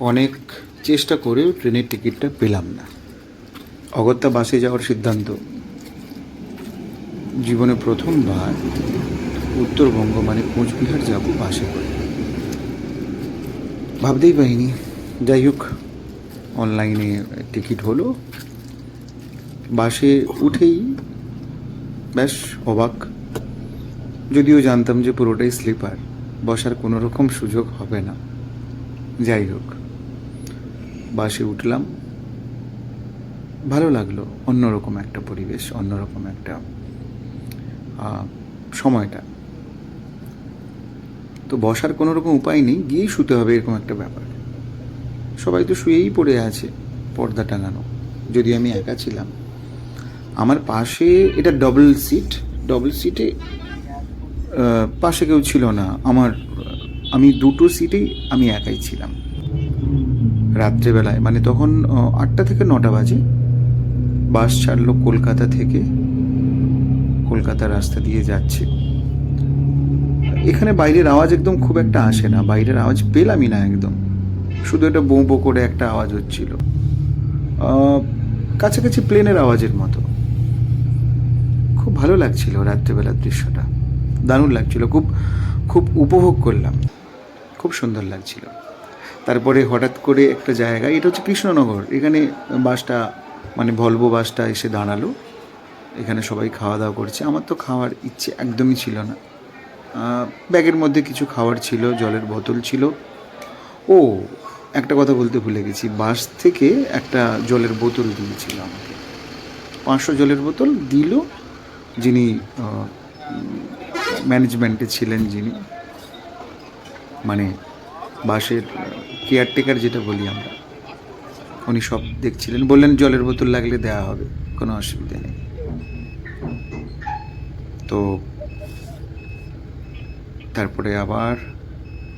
অনেক চেষ্টা করেও ট্রেনের টিকিটটা পেলাম না। অগত্যা বাসে যাওয়ার সিদ্ধান্ত। জীবনে প্রথমবার উত্তরবঙ্গ মানে কোচবিহার যাব বাসে করে। ভাবতেই পারিনি। যাই হোক, অনলাইনে টিকিট হলো। বাসে উঠেই ব্যাস অবাক। যদিও জানতাম যে পুরোটাই স্লিপার, বসার কোনো রকম সুযোগ হবে না। যাই হোক। বাসে উঠলাম। ভালো লাগল, অন্যরকম একটা পরিবেশ, অন্যরকম একটা সময়টা। তো বসার কোনো রকম উপায় নেই, গিয়েই শুতে হবে এরকম একটা ব্যাপার। সবাই তো শুয়েই পড়ে আছে, পর্দা টাঙানো। যদি আমি একা ছিলাম। আমার পাশে এটা ডবল সিট ডবল সিটে পাশে কেউ ছিল না। আমার, আমি দুটো সিটেই আমি একাই ছিলাম। রাত্রেবেলায়। মানে তখন আটটা থেকে নটা বাজে। বাস ছাড়লো কলকাতা থেকে। কলকাতার রাস্তা দিয়ে যাচ্ছে। এখানে বাইরের আওয়াজ একদম খুব একটা আসে না। বাইরের আওয়াজ পেলামই না একদম। শুধু এটা বো বো করে একটা আওয়াজ হচ্ছিল। কাছাকাছি প্লেনের আওয়াজের মতো। খুব ভালো লাগছিল রাত্রেবেলার দৃশ্যটা। দারুণ লাগছিল। খুব খুব উপভোগ করলাম। খুব সুন্দর লাগছিল। তারপরে হঠাৎ করে একটা জায়গা এটা হচ্ছে কৃষ্ণনগর, এখানে বাসটা মানে ভলভো বাসটা এসে দাঁড়াল। এখানে সবাই খাওয়া দাওয়া করছে। আমার তো খাওয়ার ইচ্ছে একদমই ছিল না। ব্যাগের মধ্যে কিছু খাওয়ার ছিল, জলের বোতল ছিল। ও, একটা কথা বলতে ভুলে গেছি। বাস থেকে একটা জলের বোতল দিয়েছিল আমাকে। পাঁচশো জলের বোতল দিল যিনি ম্যানেজমেন্টে ছিলেন যিনি। মানে বাসের কেয়ারটেকার যেটা বলি আমরা, উনি সব দেখছিলেন। বললেন, জলের বোতল লাগলে দেওয়া হবে, কোনো অসুবিধা নেই। তো তারপরে আবার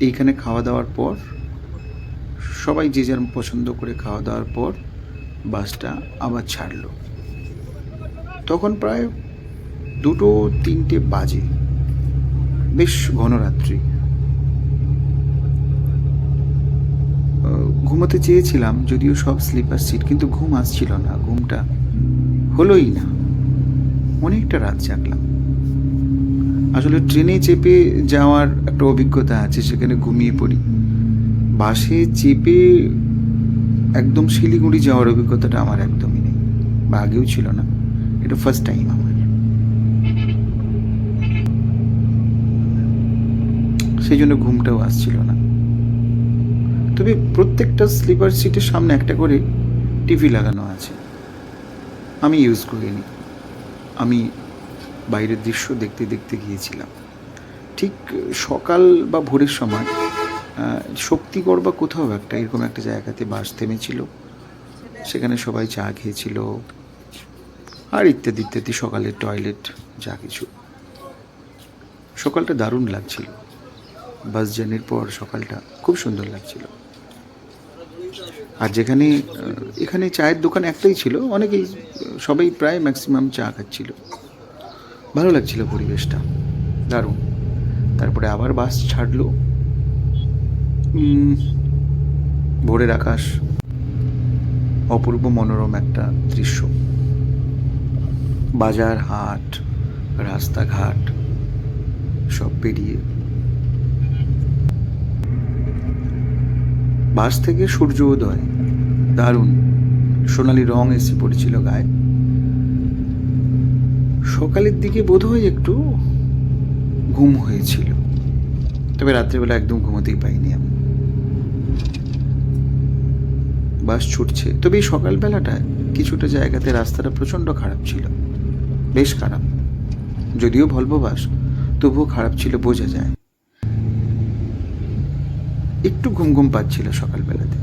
এইখানে খাওয়া দাওয়ার পর, সবাই যে যার পছন্দ করে খাওয়া দাওয়ার পর বাসটা আবার ছাড়লো। তখন প্রায় দুটো তিনটে বাজে, বেশ ঘনরাত্রি। ঘুমোতে চেয়েছিলাম, যদিও সব স্লিপার সিট কিন্তু ঘুম আসছিল না, ঘুমটা হলোই না। অনেকটা রাত জাগলাম। আসলে ট্রেনে চেপে যাওয়ার একটা অভিজ্ঞতা আছে, সেখানে ঘুমিয়ে পড়ি। বাসে চেপে একদম শিলিগুড়ি যাওয়ার অভিজ্ঞতাটা আমার একদমই নেই, বা আগেও ছিল না। এটা ফার্স্ট টাইম আমার। সেই জন্য ঘুমটাও আসছিল না। তবে প্রত্যেকটা স্লিপার সিটের সামনে একটা করে টিভি লাগানো আছে। আমি ইউজ করিনি। আমি বাইরের দৃশ্য দেখতে দেখতে গিয়েছিলাম। ঠিক সকাল বা ভোরের সময় শক্তিগড় বা কোথাও একটা, এরকম একটা জায়গাতে বাস থেমেছিল। সেখানে সবাই চা খেয়েছিল আর ইত্যাদি ইত্যাদি, সকালের টয়লেট যা কিছু। সকালটা দারুণ লাগছিল। বাস জার্নির পর সকালটা খুব সুন্দর লাগছিল। আর যেখানে এখানে চায়ের দোকান একটাই ছিল, অনেকেই, সবাই প্রায় ম্যাক্সিমাম চা খাচ্ছিল। ভালো লাগছিল পরিবেশটা। দারুণ। তারপরে আবার বাস ছাড়লো। ভোরের আকাশ। অপূর্ব মনোরম একটা দৃশ্য। বাজার, হাট, রাস্তাঘাট, সব পেরিয়ে বাস থেকে সূর্য উদয়। দারুণ। সোনালি রং এসে পড়েছিল গায়ে। সকালের দিকে বোধহয় একটু ঘুম হয়েছিল। তবে রাত্রেবেলা একদম ঘুমোতেই পাইনি আমি। বাস ছুটছে। তবে এই সকালবেলাটায় কিছুটা জায়গাতে রাস্তাটা প্রচণ্ড খারাপ ছিল। বেশ খারাপ। যদিও ভলভো বাস, তবুও খারাপ ছিল বোঝা যায়। একটু ঘুম ঘুম পাচ্ছিল সকালবেলাতে।